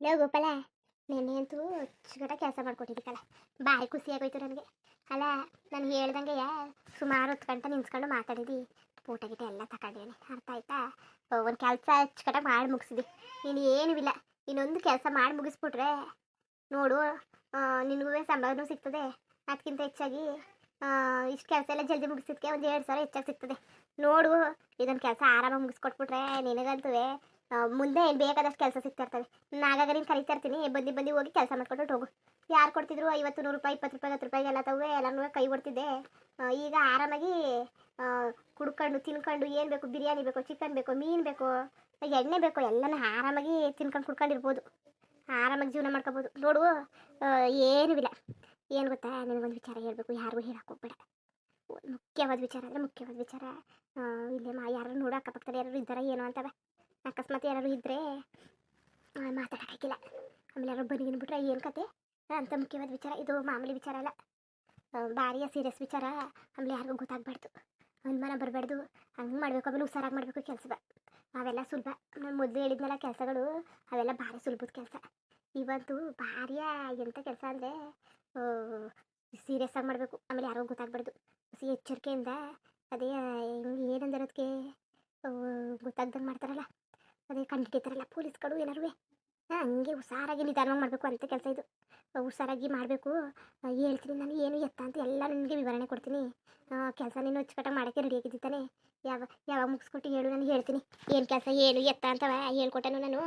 Low Gopala, ನೆನ್ನೆ ಅಂತೂ ಅಚ್ಚುಕಟ್ಟ ಕೆಲಸ ಮಾಡ್ಕೊಟ್ಟಿದ್ದಕ್ಕಲ್ಲ ಭಾರಿ ಖುಷಿ ಆಗೋಯ್ತು ನನಗೆ. ಅಲ್ಲ, ನಾನು ಹೇಳ್ದಂಗೆ ಸುಮಾರು ಹೊತ್ತು ಗಂಟೆ ನಿಂತ್ಕೊಂಡು ಮಾತಾಡಿದಿ ಊಟ ಗಿಟ ಎಲ್ಲ ತಗೊಂಡಿದ್ದೀನಿ. ಅರ್ಥ ಆಯ್ತಾ? ಒಂದು ಕೆಲಸ ಅಚ್ಚುಕಟ್ಟಾಗಿ ಮಾಡಿ ಮುಗಿಸಿದ್ವಿ ನೀನು ಏನೂ ಇಲ್ಲ. ಇನ್ನೊಂದು ಕೆಲಸ ಮಾಡಿ ಮುಗಿಸ್ಬಿಟ್ರೆ, ನೋಡು ನಿನಗೂ ಸಂಬಳನೂ ಸಿಗ್ತದೆ. ಅದಕ್ಕಿಂತ ಹೆಚ್ಚಾಗಿ ಇಷ್ಟು ಕೆಲಸ ಎಲ್ಲ ಜಲ್ದಿ ಮುಗಿಸಿದ್ಕೆ ಒಂದು ಎರಡು ಸಾವಿರ ಹೆಚ್ಚಾಗಿ ಸಿಗ್ತದೆ. ನೋಡು, ಇದೊಂದು ಕೆಲಸ ಆರಾಮಾಗಿ ಮುಗಿಸ್ಕೊಟ್ಬಿಟ್ರೆ ನಿನಗಂತೂ ಮುಂದೆ ಏನು ಬೇಕಾದಷ್ಟು ಕೆಲಸ ಸಿಗ್ತಾ ಇರ್ತವೆ. ನಾನು ನೀನು ಕರಿತಾ ಇರ್ತೀನಿ ಬಂದು ಬಂದು ಹೋಗಿ ಕೆಲಸ ಮಾಡ್ಕೊಂಡು ಹೋಗು. ಯಾರು ಕೊಡ್ತಿದ್ರು ಐವತ್ತು, ನೂರು ರೂಪಾಯಿ, ಇಪ್ಪತ್ತು ರೂಪಾಯಿ, ಹತ್ತು ರೂಪಾಯಿ ಎಲ್ಲ ತವೆ ಎಲ್ಲನೂ ಕೈ ಕೊಡ್ತಿದ್ದೆ ಈಗ ಆರಾಮಾಗಿ ಕುಡ್ಕೊಂಡು, ತಿನ್ಕೊಂಡು ಏನು ಬೇಕು? ಬಿರಿಯಾನಿ ಬೇಕು ಚಿಕನ್ ಬೇಕು, ಮೀನು ಬೇಕು, ಎಣ್ಣೆ ಬೇಕು, ಎಲ್ಲನೂ ಆರಾಮಾಗಿ ತಿನ್ಕೊಂಡು ಕುಡ್ಕೊಂಡಿರ್ಬೋದು ಆರಾಮಾಗಿ ಜೀವನ ಮಾಡ್ಕೋಬೋದು. ನೋಡು ಏನೂ ಇಲ್ಲ. ಏನು ಗೊತ್ತಾ? ನನಗೊಂದು ವಿಚಾರ ಹೇಳಬೇಕು. ಯಾರಿಗೂ ಹೇಳಕ್ಕೆ ಹೋಗ್ಬೇಡ. ಮುಖ್ಯವಾದ ವಿಚಾರ ಅಂದರೆ ಮುಖ್ಯವಾದ ವಿಚಾರ. ಇಲ್ಲೇ ಮಾ ಯಾರು ನೋಡು, ಅಕ್ಕಪಕ್ಕದಲ್ಲಿ ಯಾರು ಇದ್ದಾರ, ಏನೋ ಅಂತವೆ. ಅಕಸ್ಮಾತ್ ಯಾರು ಇದ್ದರೆ ಮಾತಾಡೋಕ್ಕಾಗಿಲ್ಲ. ಆಮೇಲೆ ಯಾರೋ ಬನ್ನಿ ಬಿಟ್ರೆ ಏನು ಕತೆ? ಅಂತ ಮುಖ್ಯವಾದ ವಿಚಾರ. ಇದು ಮಾಮೂಲಿ ವಿಚಾರ ಅಲ್ಲ. ಭಾರಿಯ ಭಾರಿ ಸೀರಿಯಸ್ ವಿಚಾರ. ಆಮೇಲೆ ಯಾರಿಗೂ ಗೊತ್ತಾಗಬಾರ್ದು. ಅನುಮಾನ ಬರಬಾರ್ದು. ಹಂಗೆ ಮಾಡಬೇಕು, ಆಮೇಲೆ ಹುಷಾರಾಗಿ ಮಾಡಬೇಕು ಕೆಲಸ ಅವೆಲ್ಲ ಸುಲಭ. ನಾನು ಮೊದಲು ಹೇಳಿದ್ನಲ್ಲ ಕೆಲಸಗಳು, ಅವೆಲ್ಲ ಭಾರಿ ಸುಲಭದ ಕೆಲಸ. ಇವತ್ತು ಭಾರಿಯ ಎಂಥ ಕೆಲಸ ಅಂದರೆ ಸೀರಿಯಸ್ ಆಗಿ ಮಾಡಬೇಕು. ಆಮೇಲೆ ಯಾರಿಗೂ ಗೊತ್ತಾಗಬಾರ್ದು. ಎಚ್ಚರಿಕೆಯಿಂದ, ಅದೇ ಹಿಂಗೆ ಏನಂದಿರೋದಕ್ಕೆ ಗೊತ್ತಾಗ್ದಂಗೆ ಮಾಡ್ತಾರಲ್ಲ. ಅದೇ ಕಂಡಿಡಿತಾರಲ್ಲ ಪೊಲೀಸ್ಗಳು ಏನಾರು ಹಾಂ, ಹಂಗೆ ಹುಷಾರಾಗಿ ನಿಧಾನವಾಗಿ ಮಾಡಬೇಕು ಅಂತ ಕೆಲಸ ಇದು. ಹುಷಾರಾಗಿ ಮಾಡಬೇಕು. ಹೇಳ್ತೀನಿ, ನಾನು ಏನು ಎತ್ತ ಅಂತ ಎಲ್ಲ ನಿನಗೆ ವಿವರಣೆ ಕೊಡ್ತೀನಿ. ಕೆಲಸ ನೀನು ಅಚ್ಚುಕಟ್ಟಾಗಿ ಮಾಡೋಕ್ಕೆ ರೆಡಿ ಆಗಿದ್ದಾನೆ ಯಾವ, ಯಾವಾಗ ಮುಗಿಸ್ಕೊಟ್ಟು ಹೇಳು, ನಾನು ಹೇಳ್ತೀನಿ. ಏನು ಕೆಲಸ, ಏನು ಎತ್ತ ಅಂತವ, ಹೇಳ್ಕೊಟ್ಟನು ನಾನು.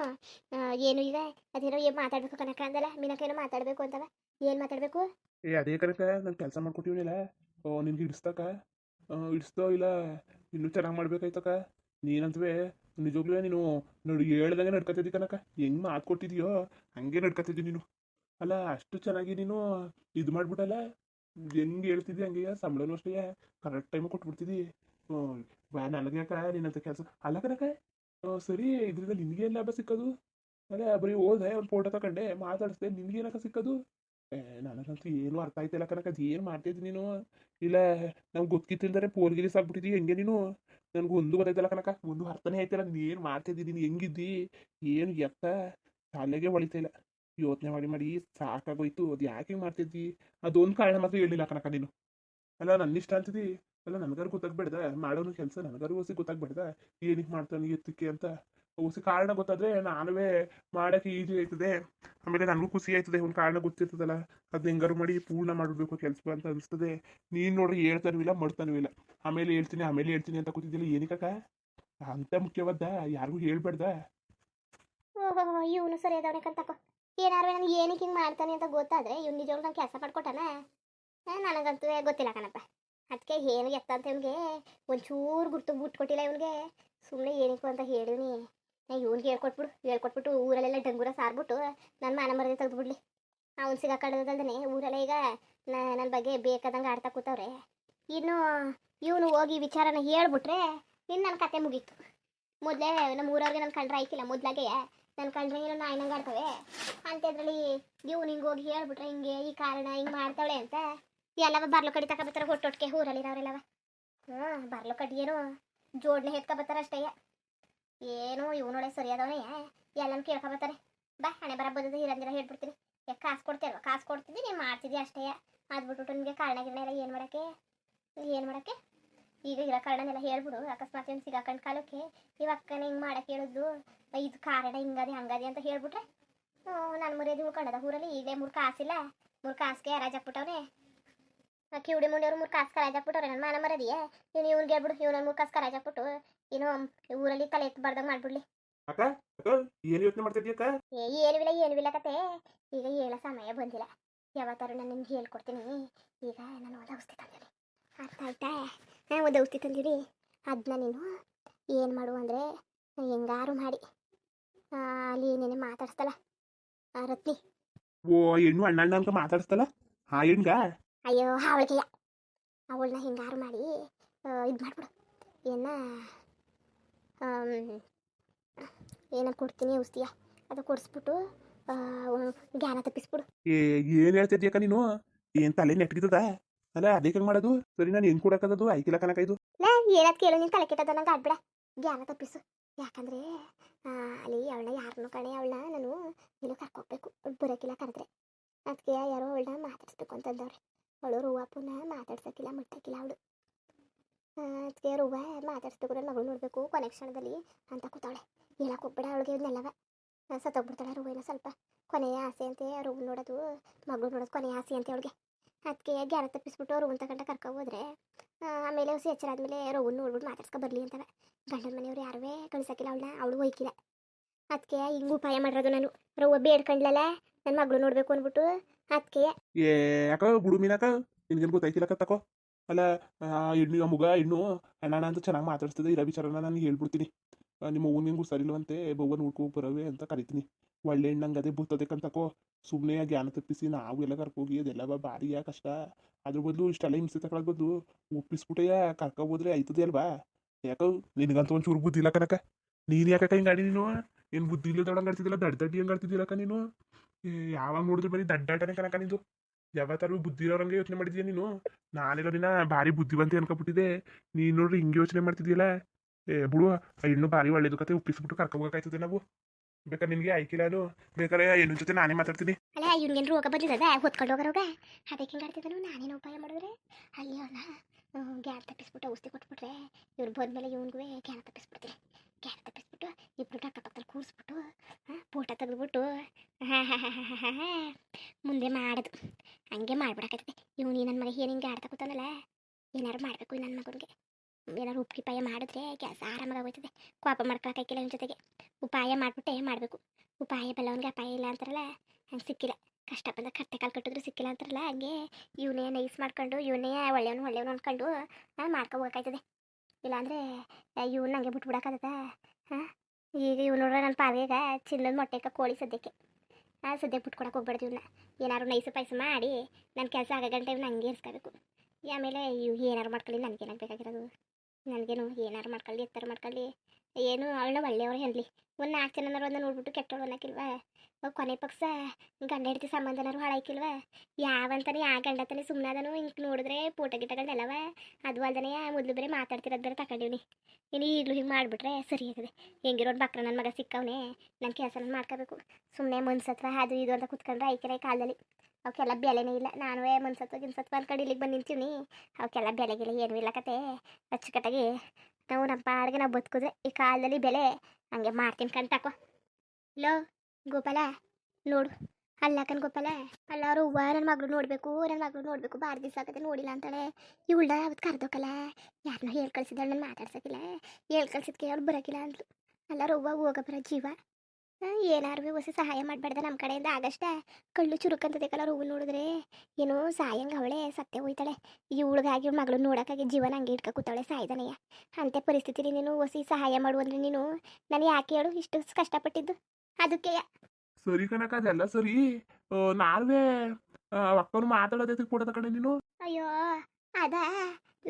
ಏನು ಇದೆ ಅದೇನೋ ಏನು ಮಾತಾಡಬೇಕು ಕನಕ ಅಂದಲ್ಲ ಮೀನಕ್ಕೇನೋ ಮಾತಾಡಬೇಕು ಅಂತವ. ಏನು ಮಾತಾಡಬೇಕು? ಏ, ಅದೇ ಕನಕ, ನಾನು ಕೆಲಸ ಮಾಡ್ಕೊಟ್ಟಿವನಿಲ್ಲ ನಿನ್ಗೆ ಹಿಡಿಸ್ತಕ್ಕ ಹಿಡಿಸ್ತೋ ಇಲ್ಲ, ಇನ್ನೂ ಚೆನ್ನಾಗಿ ಮಾಡ್ಬೇಕಾಯ್ತಕ್ಕ? ನೀನಂತವೇ ನಿಜವಾಗ್ಲೂ ನೀನು ನೋಡಿ ಹೇಳ್ದಂಗೆ ನಡ್ಕೊತಿದ್ದಿ ಕನಕ ಹೆಂಗ್ ಮಾತು ಕೊಟ್ಟಿದ್ಯೋ, ಹಂಗೆ ನಡ್ಕೊತಿದ್ದಿ ನೀನು. ಅಲ್ಲ, ಅಷ್ಟು ಚೆನ್ನಾಗಿ ನೀನು ಇದು ಮಾಡ್ಬಿಟ್ಟಲ್ಲ? ಹೆಂಗ್ ಹೇಳ್ತಿದ್ದಿ ಹಂಗೆ? ಸಂಬಳನೂ ಅಷ್ಟೇ ಕರೆಕ್ಟ್ ಟೈಮ್ ಕೊಟ್ಬಿಡ್ತಿದ್ದಿ. ಬಾ, ನನಗೆ ಯಾಕ ನಿನ್ನಂತ ಕೆಲಸ? ಅಲ್ಲ ಕನಕ ಸರಿ, ಇದ್ರಿಂದ ನಿನಗೆ ಲಾಭ ಸಿಕ್ಕೋದು? ಅಲ್ಲ ಬರೀ ಹೋದೆ ಒಂದು ಫೋಟೋ ತಗೊಂಡೆ ಮಾತಾಡಿಸ್ದೆ ಏನಕ್ಕ ಸಿಕ್ಕೋದು? ನನಗಂತೂ ಏನು ಅರ್ಥ ಆಯ್ತಿಲ್ಲ ಕನಕ ಏನು ಮಾಡ್ತಿದ್ದಿ ನೀನು? ಇಲ್ಲ ನಮ್ಗೆ ಗೊತ್ತಿತ್ತಿಲ್ದರೆ ಪೋಲ್ಗಿರಿ ಸಾಕ್ಬಿಟ್ಟಿದ್ದಿ ಹೆಂಗೆ ನೀನು? ನನಗೆ ಒಂದು ಗೊತ್ತಾಯ್ತಲ್ಲ ಕನಕ ಒಂದು ಅರ್ಥನೇ ಆಯ್ತಿಲ್ಲ, ನೀನು ಏನು ನೀನು ಹೆಂಗಿದ್ದಿ? ಏನು ಎತ್ತ? ಶಾಲೆಗೆ ಹೊಳಿತಾ ಇಲ್ಲ. ಯೋಚನೆ ಮಾಡಿ ಮಾಡಿ, ಸಾಕಾಗೋಯ್ತು, ಅದು ಯಾಕೆ ಮಾಡ್ತಿದ್ದಿ ಅದೊಂದು ಕಾರಣ ಮಾತ್ರ ಹೇಳಿಲ್ಲ ಕನಕ ನೀನು. ಅಲ್ಲ ನನ್ನ ಇಷ್ಟ ಅಂತಿದ್ದಿ? ಅಲ್ಲ, ನನಗಾರು ಗೊತ್ತಾಗ್ಬೇಡ್ದ? ಮಾಡೋನು ಕೆಲಸ, ನನಗಾರು ಹೊಸಿ ಗೊತ್ತಾಗ್ಬೇಡ್ದ? ಏನಕ್ಕೆ ಮಾಡ್ತಾನೆ, ಎತ್ತಕ್ಕೆ ಅಂತ? ಕಾರಣ ಗೊತ್ತಾದ್ರೆ ನಾನುವೇ ಮಾಡೋಕೆ ಈಜಿ ಆಯ್ತದೆ. ಆಮೇಲೆ ನನಗೂ ಖುಷಿ ಆಯ್ತದೆ, ಒಂದು ಕಾರಣ ಗೊತ್ತಿರ್ತದಲ್ಲ. ಅದನ್ನ ಹೆಂಗಾರು ಮಾಡಿ ಪೂರ್ಣ ಮಾಡಿಬಿಡ್ಬೇಕು ಕೆಲಸ ಅಂತ ಅನಿಸ್ತದೆ. ನೀನು ನೋಡ್ರಿ ಹೇಳ್ತಾನೂ ಇಲ್ಲ, ಮಾಡ್ತಾನೂ ಇಲ್ಲ. ಆಮೇಲೆ ಹೇಳ್ತೀನಿ ಆಮೇಲೆ ಹೇಳ್ತೀನಿ ಅಂತ ಕೂತಿದ್ದಿಲ್ಲ ಏನಕ್ಕಕ್ಕ ಅಂತ ಮುಖ್ಯವಾದ, ಯಾರಿಗೂ ಹೇಳ್ಬೇಡ್ದ? ಓಹೋ, ಇವನು ಸರಿ ಅದವನೇ ಕಂತಕ್ಕ ಏನಾರು ನನಗೆ ಏನಕ್ಕೆ ಹಿಂಗೆ ಮಾಡ್ತಾನೆ ಅಂತ ಗೊತ್ತಾದ್ರೆ ಇವ್ನು ನಿಜವಾಗ್ಲೂ ನಂಗೆ ಕೆಲಸ ಮಾಡ್ಕೊಟ್ಟಾನ? ನನಗಂತೂ ಗೊತ್ತಿಲ್ಲ ಕಣಪ್ಪ. ಅದಕ್ಕೆ ಏನು ಎತ್ತ ಅಂತ ಇವನಿಗೆ ಒಂಚೂರು ಗುರ್ತು ಬಿಟ್ಕೊಟ್ಟಿಲ್ಲ ಇವನಿಗೆ. ಸುಮ್ಮನೆ ಏನಕ್ಕೂ ಅಂತ ಹೇಳಿವ್ನಿ. ನಾ ಇವ್ನಿಗೆ ಹೇಳ್ಕೊಟ್ಬಿಡು, ಹೇಳ್ಕೊಟ್ಬಿಟ್ಟು ಊರಲ್ಲೆಲ್ಲ ಡಂಗೂರ ಸಾರ್ಬಿಟ್ಟು ನನ್ನ ಮಾನ ಮರದಿ ತೆಗೆದ್ಬಿಡ್ಲಿ. ಅವ್ನು ಸಿಗಾಕಡದಲ್ದೇ ಊರಲ್ಲೇ ಈಗ ನನ್ನ ಬಗ್ಗೆ ಬೇಕಾದಂಗೆ ಆಡ್ತಾ ಕೂತವ್ರೆ. ಇನ್ನು ಇವನು ಹೋಗಿ ವಿಚಾರನ ಹೇಳ್ಬಿಟ್ರೆ ಇನ್ನು ನನ್ನ ಕತೆ ಮುಗೀತು. ಮೊದಲೇ ನಮ್ಮ ಊರವ್ರಿಗೆ ನನ್ನ ಕಂಡ್ರೆ ಆಯ್ತಿಲ್ಲ, ಮೊದ್ಲಾಗೆ ನನ್ನ ಕಂಡ್ರೆ ಏನೋ ನಾಯಿನಂಗೆ ಆಡ್ತವೆ. ಅಂಥದ್ರಲ್ಲಿ ಇವ್ನು ಹಿಂಗೆ ಹೋಗಿ ಹೇಳ್ಬಿಟ್ರೆ ಹಿಂಗೆ ಈ ಕಾರಣ ಹಿಂಗೆ ಮಾಡ್ತಾವಳೆ ಅಂತ ಎಲ್ಲವ ಬರ್ಲು ಕಡಿ ತಗೊಬತ್ತಾರೆ ಹೊಟ್ಟೊಟ್ಟಿಗೆ ಊರಲ್ಲಿರೋರೆಲ್ಲವ. ಹ್ಞೂ ಬರ್ಲು ಕಡಿ ಏನು ಜೋಡ್ನೆ ಎತ್ಕೊಬತ್ತಾರೆ ಅಷ್ಟೇ ಏನು ಇವನೊಳೆ ಸರಿಯಾದವನೇ. ಎಲ್ಲನೂ ಕೇಳ್ಕೊಬತ್ತಾರೆ ಬಾ, ಹಣೆ ಬರ ಬದದ ಹಿರಂದಿರ ಹೇಳ್ಬಿಡ್ತೀನಿ. ಯಾಕೆ ಕಾಸು ಕೊಡ್ತೀರಲ್ವ ಕಾಸು ಕೊಡ್ತಿದ್ದೆ, ನೀನು ಮಾಡ್ತಿದ್ದೆ ಅಷ್ಟೇ. ಅದ್ಬಿಟ್ಬಿಟ್ಟು ನಿಮಗೆ ಕಾರಣ ಗಿರಣ ಎಲ್ಲ ಏನು ಮಾಡೋಕ್ಕೆ? ಏನು ಮಾಡೋಕ್ಕೆ? ಈಗ ಇರೋ ಕಾರಣನೆಲ್ಲ ಹೇಳ್ಬಿಡು. ಅಕಸ್ಮಾತ್ ಏನು ಸಿಗಾಕಂಡು ಕಾಲಕ್ಕೆ? ನೀವು ಅಕ್ಕನ ಹಿಂಗೆ ಮಾಡಕ್ಕೆ ಹೇಳಿದ್ದು ಇದು ಕಾರಣ ಹಿಂಗದೆ, ಹಂಗದೆ ಅಂತ ಹೇಳ್ಬಿಟ್ರೆ? ನಾನು ಮುರಿಯೋದು ಉಳ್ಕೊಂಡದ ಊರಲ್ಲಿ? ಈಗಲೇ ಮೂರು ಕಾಸಿಲ್ಲ. ಮೂರು ಕಾಸಿಗೆ ರಾಜ ಹಾಕ್ಬಿಟ್ಟವ್ರೆ ಮುಂಡಿ ಅವ್ರ ಮೂರು ಕಾಸು ಕರಾಜ್ ಹಾಕ್ಬಿಟ್ಟವ್ರೆ ನನ್ನ ಮಾನ ಮರದಿಯೇ ಇವ್ನು ಇವ್ನಿಗೆ ಬಿಡು ಇವ್ನ ಮೂರು ಕಾಸು ಕರಾಜ್ ಹಾಕ್ಬಿಟ್ಟು ಇನ್ನು ಊರಲ್ಲಿ ತಲೆ ಎತ್ತಬಾರ್ದಂಗೆ ಮಾಡ್ಬಿಡ್ಲಿ ಅಕ್ಕ ಅಕ್ಕ ಏನು ಯೋಚನೆ ಮಾಡ್ತಿದ್ದೀಯ ಅಕ್ಕ ಏ ಕತೆ ಈಗ ಏಳ ಸಮಯ ಬಂದಿಲ್ಲ ಯಾವತ್ತಾರು ನಾನು ನಿಮ್ಗೆ ಹೇಳ್ಕೊಡ್ತೀನಿ ಈಗ ನಾನು ಒಂದು ಔಷಧಿ ತಂದಿರಿ ಅರ್ಥ ಆಯ್ತಾ ಹಾಂ ಒಂದು ಔಷಧಿ ತಂದಿರಿ ಅದನ್ನ ನೀನು ಏನು ಮಾಡು ಅಂದರೆ ಹೆಂಗಾರು ಮಾಡಿ ಆ, ಅಲ್ಲಿ ಏನೇನೆ ಮಾತಾಡ್ಸ್ತಲ್ಲ ರತ್ನಿ ಓ ಹೆಣ್ಣು ಅಣ್ಣ ಅಣ್ಣ ಅಂತ ಮಾತಾಡಿಸ್ತಲ್ಲ ಹಾ ಹೆಣ್ಗ ಅಯ್ಯೋ ಅವಳಿಗೆಯ ಅವಳನ್ನ ಹಿಂಗಾರು ಮಾಡಿ ಇದು ಮಾಡ್ಬಿಡು. ಏನ ಏನ ಕೊಡ್ತೀನಿ ಔಷಧಿಯ? ಅದು ಕೊಡಿಸ್ಬಿಟ್ಟು ಆ, ಜ್ಞಾನ ತಪ್ಪಿಸ್ಬಿಡು. ಏ ಏನು ಹೇಳ್ತಿದ್ಯಾಕ ನೀನು? ಏನು ತಲೆ ನೆಟ್ಗಿದ್ದದ ಅಲ್ಲ ಅದಕ್ಕೆ ಹೆಂಗೆ ಮಾಡೋದು? ಸರಿ ನಾನು ಹೆಂಗೆ ಕೊಡಕ್ಕದದು? ಐಕಿಲ್ಲ ಕನಕ ಇದು. ಲೇ ಏನದ್ ಕೇಳು ನೀನು ತಲೆ ಕೆಟ್ಟದ ನಂಗೆ ಆಡ್ಬೇಡ ಜ್ಞಾನ ತಪ್ಪಿಸು. ಯಾಕಂದ್ರೆ ಅಲ್ಲಿ ಅವಳನ್ನ ಯಾರನ್ನೂ ಕಣೆ ಅವಳನ್ನ ನಾನು ಎಲ್ಲೋ ಕರ್ಕೋಗ್ಬೇಕು. ಬರೋಕಿಲ್ಲ ಕರೆದ್ರೆ ಅದಕ್ಕೆ ಯಾರೋ ಅವಳನ್ನ ಮಾತಾಡಿಸ್ಬೇಕು ಅಂತಂದವ್ರೆ ಅವಳು ಪುನಃ ಮಾತಾಡ್ಸೋಕ್ಕಿಲ್ಲ ಮುಟ್ಟಕ್ಕಿಲ್ಲ ಅವಳು. ಅದಕ್ಕೆ ರೂವ ಮಾತಾಡ್ಸ್ಬೇಕು ಮಗಳು ನೋಡಬೇಕು, ಕೊನೆ ಕ್ಷಣದಲ್ಲಿ ಅಂತ ಕೂತಾಳೆ ಹೇಳಕ್ಕೆ ಹೋಗ್ಬೇಡ ಅವಳಿಗೆ ಇದನ್ನೆಲ್ಲವ ಸತ್ತೋಗ್ಬಿಡ್ತಾಳೆ ರೂವೇನ ಸ್ವಲ್ಪ. ಕೊನೆಯ ಆಸೆ ಅಂತೆ ರೂವ್ ನೋಡೋದು, ಮಗಳು ನೋಡೋದು ಕೊನೆಯ ಆಸೆ ಅಂತೆ ಅವಳಿಗೆ. ಅದಕ್ಕೆ ಗ್ಯಾರ ತಪ್ಪಿಸ್ಬಿಟ್ಟು ರೂವನ್ ತಗೊಂಡ ಕರ್ಕೊ ಹೋದ್ರೆ ಆಮೇಲೆ ಹೊಸ ಎಚ್ಚರಾದ್ಮೇಲೆ ರೋಗನ್ ನೋಡ್ಬಿಟ್ಟು ಮಾತಾಡ್ಸ್ಕೊ ಬರಲಿ ಅಂತವೆ. ಗಂಡನ ಮನೆಯವ್ರು ಯಾರುವೇ ಕಳಿಸಕ್ಕಿಲ್ಲ ಅವಳನ್ನ, ಅವಳು ಒಯ್ಕಿಲ್ಲ. ಅದಕ್ಕೆ ಹಿಂಗೆ ಉಪಾಯ ಮಾಡಿರೋದು ನಾನು. ರವ್ವ ಬೇಡ್ಕೊಂಡ್ಲಲ್ಲ ನನ್ನ ಮಗಳು ನೋಡಬೇಕು ಅಂದ್ಬಿಟ್ಟು ಏ, ಯಾಕ ಬುಡು ಮೀನಾಕ ನಿನ್ಗೇನು ಗೊತ್ತಾಯ್ತಿಲ್ಲಕ ತಕೋ. ಅಲ್ಲ ಹೆಣ್ಣು ಮಗ ಹೆಣ್ಣು ಅಣ್ಣ ಅಂತ ಚೆನ್ನಾಗಿ ಮಾತಾಡ್ಸ್ತದೆ, ಇರೋ ವಿಚಾರನ ನಾನು ಹೇಳ್ಬಿಡ್ತೀನಿ. ನಿಮ್ಮ ನಿಮ್ಮ ಅವ್ವನಿಗೂ ಸರಿಲ್ವಂತೆ ಬವ್ವ ನೋಡ್ಕೊ ಬರವೆ ಅಂತ ಕರಿತೀನಿ. ಒಳ್ಳೆ ಹೆಣ್ಣಂಗೆ ಅದೇ ಬುತ್ತದೆ ಕಂತಕೋ ಸುಮ್ಮನೆ ಜ್ಞಾನ ತಪ್ಪಿಸಿ, ನಾವು ಎಲ್ಲ ಕರ್ಕೋಗಿ, ಅದೆಲ್ಲ ಭಾರಿಯ ಕಷ್ಟ. ಅದ್ರ ಬದಲು ಇಷ್ಟೆಲ್ಲ ಹಿಂಸೆ ತಗೊಳಕ್ ಬದಲು ಒಪ್ಪಿಸ್ಬಿಟ್ಟೆಯ ಕರ್ಕೊ ಹೋದ್ರೆ ಆಯ್ತದೆ ಅಲ್ವಾ? ಯಾಕೋ, ನಿನಗಂತ ಒಂಚೂರು ಬುದ್ಧಿ ಇಲ್ಲ ಕನಕ ನೀನು ಯಾಕಕ್ಕ ಹಿಂಗೆ ಆಡಿ ನೀನು? ಏನು ಬುದ್ಧಿ ಇಲ್ಲದೊಳಂಗೆ ಆಡ್ತಿದ್ದಿಲ್ಲ, ದಡ್ಡ ದಡ್ಡಿ ಆಡ್ತಿದ್ದಿಲ್ಲಕ್ಕ ನೀನು? ಯಾವಾಗ ನೋಡಿದ್ರು ಬರೀ ದಡ್ಡಾಟನೆ ಕನಕ ನಿಂದು? ಯಾವತ್ತಾರು ಬುದ್ಧಿ ಇರೋರಂಗೆ ಯೋಚನೆ ಮಾಡಿದ್ಯಾ ನೀನು? ನಾನಿರೋ ನಿನ್ನ ಭಾರಿ ಬುದ್ಧಿವಂತೆ ಅನ್ಕೊಬಿಟ್ಟಿದೆ ನೀನು ನೋಡ್ರಿ ಹಿಂಗೆ ಯೋಚನೆ ಮಾಡ್ತಿದ್ಯಲ್ಲ. ಏ, ಬಿಡು ಇನ್ನೂ ಭಾರಿ ಒಳ್ಳೇದು ಕತೆ ಉಪ್ಪಿಸ್ಬಿಟ್ಟು ಕರ್ಕೋಬೇಕಾಯ್ತದೆ ನಾವು. ಬೇಕಾದ್ರೆ ನಿನಗೆ ಆಯ್ಕಿಲ್ಲ ಅದು? ಬೇಕಾದ್ರೆ ಜೊತೆ ನಾನೇ ಮಾತಾಡ್ತೀನಿ. ಅಲ್ಲ ಇವ್ನಿಗೇನು ರೋಗ ಬಂದಿದ್ದದ ಹೊತ್ಕೊಂಡು ಹೋಗೋರೋಗ ಅದಕ್ಕೆ ಹಿಂಗಾಡ್ತಿದ್ದಾನು ನಾನೇನು ಉಪಾಯ ಮಾಡಿದ್ರೆ? ಅಲ್ಲಿ ಅವನ ತಪ್ಪಿಸ್ಬಿಟ್ಟು ಔಷಧಿ ಕೊಟ್ಬಿಟ್ರೆ ಇವ್ರು ಬಂದ್ಮೇಲೆ ಇವನ್ಗೂ ಗ್ಯಾನ ತಪ್ಪಿಸ್ಬಿಡ್ತೀನಿ. ಗ್ಯಾನ ತಪ್ಪಿಸ್ಬಿಟ್ಟು ಇಬ್ಬರು ಅಕ್ಕಪಕ್ಕದಲ್ಲಿ ಕೂರಿಸ್ಬಿಟ್ಟು ಫೋಟೋ ತೆಗೆದ್ಬಿಟ್ಟು ಮುಂದೆ ಮಾಡೋದು. ಹಂಗೆ ಮಾಡ್ಬಿಡಕತ್ತೆ ಇವ್ನು ನನ್ನ ಮಗ ಏನು ಹಿಂಗೆ ಆಡ್ತಾ ಕೂತಾನಲ್ಲ, ಏನಾರು ಮಾಡಬೇಕು ನನ್ನ ಮಗನಿಗೆ. ಏನಾರು ಉಪ್ಪಿಪಾಯ ಮಾಡಿದ್ರೆ ಗ್ಯಾಸ್ ಆರಾಮಾಗಿ ಹೋಗ್ತದೆ ಕೋಪ ಮಾಡ್ಕೊಳಕ್ಕಾಗಿಲ್ಲ ಇವನ ಜೊತೆಗೆ. ಉಪಾಯ ಮಾಡಿಬಿಟ್ಟೆ ಮಾಡಬೇಕು. ಉಪಾಯ ಬಲ್ಲವನಿಗೆ ಅಪಾಯ ಇಲ್ಲ ಅಂತಾರಲ್ಲ, ಹಂಗೆ ಸಿಕ್ಕಿಲ್ಲ. ಕಷ್ಟ ಬಂದ ಕಟ್ಟೆ ಕಾಲು ಕಟ್ಟಿದ್ರು ಸಿಕ್ಕಿಲ್ಲ ಅಂತಾರಲ್ಲ, ಹಂಗೆ ಇವನೇ ನೈಸ್ ಮಾಡ್ಕೊಂಡು, ಇವನೇ ಒಳ್ಳೆಯವನು ಒಳ್ಳೆಯವನು ಅಂದ್ಕೊಂಡು ಹೋಗಾಯ್ತದೆ ಇಲ್ಲಾಂದರೆ ಇವನು ಹಂಗೆ ಬಿಟ್ಬಿಡಕ್ಕಾಗದ ಹಾಂ? ಈಗ ಇವ್ನು ನೋಡ್ರೆ ನನ್ನ ಪಾವಿಗೆ ಚಿನ್ನದ ಮೊಟ್ಟೆಗೆ ಕೋಳಿ ಸದ್ಯಕ್ಕೆ. ಸದ್ಯಕ್ಕೆ ಬಿಟ್ಕೊಡಕ್ಕೆ ಹೋಗ್ಬಾರ್ದು ಇವನ್ನ ಏನಾದ್ರು ನೈಸು ಪಾಯಸ ಮಾಡಿ ನನ್ನ ಕೆಲಸ ಆಗ ಗಂಟೆ ಇವ್ನ ಹಂಗೆ ಇರಿಸ್ಕೋಬೇಕು. ಆಮೇಲೆ ಇವು ಏನಾರು ಮಾಡ್ಕೊಳ್ಳಿ ನನಗೇನಾಗ ಬೇಕಾಗಿರೋದು. ನನಗೇನು ಏನಾರು ಮಾಡ್ಕೊಳ್ಳಿ, ಎತ್ತಾರು ಮಾಡ್ಕೊಳ್ಳಿ. ಏನು ಅವಳನ್ನ ಒಳ್ಳೆಯವ್ರು ಹೇಳಲಿ ಒಂದು ನಾಲ್ಕು ಜನನಾರು ಒಂದು ನೋಡ್ಬಿಟ್ಟು ಕೆಟ್ಟವಳು ಅನ್ನಕ್ಕಿಲ್ವಾ ಕೊನೆ ಪಕ್ಷ ಗಂಡ ಹಿಡ್ತಿ ಸಂಬಂಧನಾರು ಹಾಳಾಯ್ಕಿಲ್ವ? ಯಾವಂತಾನೆ ಗಂಡತಾನೆ ಸುಮ್ಮನೆ ಸುಮ್ಮನಾದನು ಹಿಂಗೆ ನೋಡಿದ್ರೆ ಫೋಟೋ ಗಿಟಗಳನ್ನೆಲ್ಲವ ಅದು ಅಲ್ದನೆ ಮೊದಲು ಬೇರೆ ಮಾತಾಡ್ತಿರೋದು ಬೇರೆ ತಗೊಂಡಿವ್ನಿ ಇನ್ನು ಈಗಲೂ ಹಿಂಗೆ ಮಾಡಿಬಿಟ್ರೆ ಸರಿ ಆಗಿದೆ. ಹೆಂಗಿರೋದು ಬಕ್ರ ನನ್ನ ಮಗ ಸಿಕ್ಕವನೇ. ನನ್ನ ಕೆಲಸ ಮಾಡ್ಕೋಬೇಕು. ಸುಮ್ಮನೆ ಮನ್ಸತ್ವ ಅದು ಇದು ಅಂತ ಕುತ್ಕೊಂಡ್ರೆ ಈ ಕಾಲದಲ್ಲಿ. ಅವಕ್ಕೆಲ್ಲ ಬೆಲೆನೇ ಇಲ್ಲ. ನಾನು ಮನ್ಸತ್ವ ಗಿನ್ಸತ್ವ ಅನ್ಕೊಂಡು ಇಲ್ಲಿಗೆ ಬಂದು ನಿಂತೀವಿ ಅವಕ್ಕೆಲ್ಲ ಬೆಲೆಗಿಲ್ಲ ಏನು ಇಲ್ಲ ಕತೆ ಅಚ್ಚುಕಟ್ಟಾಗಿ ನಾವು ನಮ್ಮ ಪಾಡಿಗೆ ನಾವು ಬದುಕಿದ್ರೆ ಈ ಕಾಲದಲ್ಲಿ ಬೆಲೆ. ಹಂಗೆ ಮಾಡ್ತೀನಿ ಕಂತಾಕೋ ಲೋ, ಗೋಪಾಲ. ನೋಡು. ಅಲ್ಲಾಕನ್ ಗೋಪಾಲ. ಅಲ್ಲಾರು ಹೂವ ನನ್ನ ಮಗಳು ನೋಡಬೇಕು ನನ್ನ ಮಗಳು ನೋಡಬೇಕು. ಬಾರಿ ದಿವಸ ಆಗತ್ತೆ ನೋಡಿಲ್ಲ ಅಂತಾಳೆ. ಇವಳ ಅವತ್ತು ಕರೆದೋಕಲ್ಲ? ಯಾರನ್ನೋ ಹೇಳಿ ಕಳ್ಸಿದ್ದಾಳೆ ನಾನು ಮಾತಾಡ್ಸೋಕ್ಕಿಲ್ಲ ಹೇಳಿ ಕಳ್ಸಿದ್ಕೆ ಅವ್ಳು ಬರೋಕಿಲ್ಲ ಅಂದ್ಲು. ಅಲ್ಲಾರು ಹೂವ ಹೋಗ ಬರೋ ಜೀವ. ಏನಾರು ಹೊಸ ಸಹಾಯ ಮಾಡಬೇಡ್ದ ನಮ್ಮ ಕಡೆಯಿಂದ ಆಗಷ್ಟೇ. ಕಳ್ಳು ಚುರುಕಂತದೆ ಕಲ ಹೂವು ನೋಡಿದ್ರೆ. ಏನೋ ಸಾಯಂಗ ಅವಳೆ ಸತ್ಯ ಹೋಯ್ತಾಳೆ. ಈ ಉಳ್ದಾಗಿ ಮಗಳು ನೋಡೋಕ್ಕಾಗಿ ಜೀವನ ಹಂಗೆ ಇಟ್ಕ ಕೂತಾಳೆ ಸಾಯ್ದನಯ್ಯ. ಅಂತೆ ಪರಿಸ್ಥಿತಿ ನೀನು ಹೊಸಿ ಸಹಾಯ ಮಾಡುವಂದ್ರೆ ನೀನು. ನನಗೆ ಯಾಕೆ ಹೇಳು ಇಷ್ಟು ಕಷ್ಟಪಟ್ಟಿದ್ದು? ಅದಕ್ಕೆ ಸರಿ ಕನಕ ಅದೆಲ್ಲ ಸರಿ. ನಾವೇ ಅಕ್ಕನು ಮಾತಾಡೋದಕ್ಕೆ ಫೋಟೋ ತಗೊಂಡೆ ನೀನು? ಅಯ್ಯೋ ಅದ?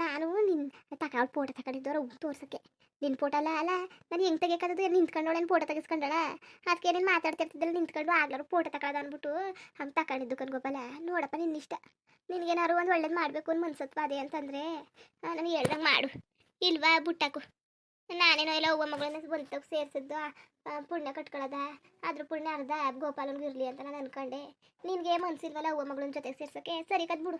ನಾನು ನಿನ್ ತಗೊಳ್ ಫೋಟೋ ತಗೊಂಡಿದ್ದವ್ರ ತೋರ್ಸಕ್ಕೆ. ನಿನ್ ಫೋಟೋ ಅಲ್ಲ ಅಲ್ಲ, ನಾನು ಹೆಂಗೆ ತೆಗಿಯೋಕ್ಕದು ನಿಂತ್ಕೊಂಡವಳೇನು ಫೋಟೋ ತೆಗಿಸ್ಕೊಂಡಳ? ಅದಕ್ಕೆ ಏನೇನು ಮಾತಾಡ್ತಿರ್ತಿದ್ದಲ್ಲ, ನಿಂತ್ಕೊಂಡು ಆಗ್ಲಾರು ಫೋಟೋ ತಗೊಳ್ಳೋದು ಅಂದ್ಬಿಟ್ಟು ಹಂಗೆ ತಗೊಂಡಿದ್ದು ಕನ್ಗೋಪಲ್ಲ ನೋಡಪ್ಪ ನಿನ್ನ ಇಷ್ಟ. ನಿನಗೇನಾರು ಒಂದು ಒಳ್ಳೇದು ಮಾಡಬೇಕು ಅಂತ ಮನ್ಸತ್ವ ಅದೇ ಅಂತಂದರೆ ನನಗೆ ಹೇಳ್ದಂಗೆ ಮಾಡು. ಇಲ್ವಾ, ಬುಟ್ಟಾಕು? ನಾನೇನೋ ಇಲ್ಲ ಒಬ್ಬ ಮಗಳನ್ನ ಬಂದಾಗ ಸೇರಿಸಿದ್ದು ಪುಣ್ಯ ಕಟ್ಕೊಳ್ಳೋದ ಅದ್ರ ಪುಣ್ಯ ಅರ್ಧ ಗೋಪಾಲನ್ಗೆ ಇರಲಿ ಅಂತ ನಾನು ಅನ್ಕೊಂಡೆ. ನಿನಗೆ ಮನ್ಸಿಲ್ವಲ್ಲ ಒಬ್ಬ ಮಗಳನ್ನ ಜೊತೆ ಸೇರ್ಸೋಕ್ಕೆ? ಸರಿ ಕದ್ ಬಿಡು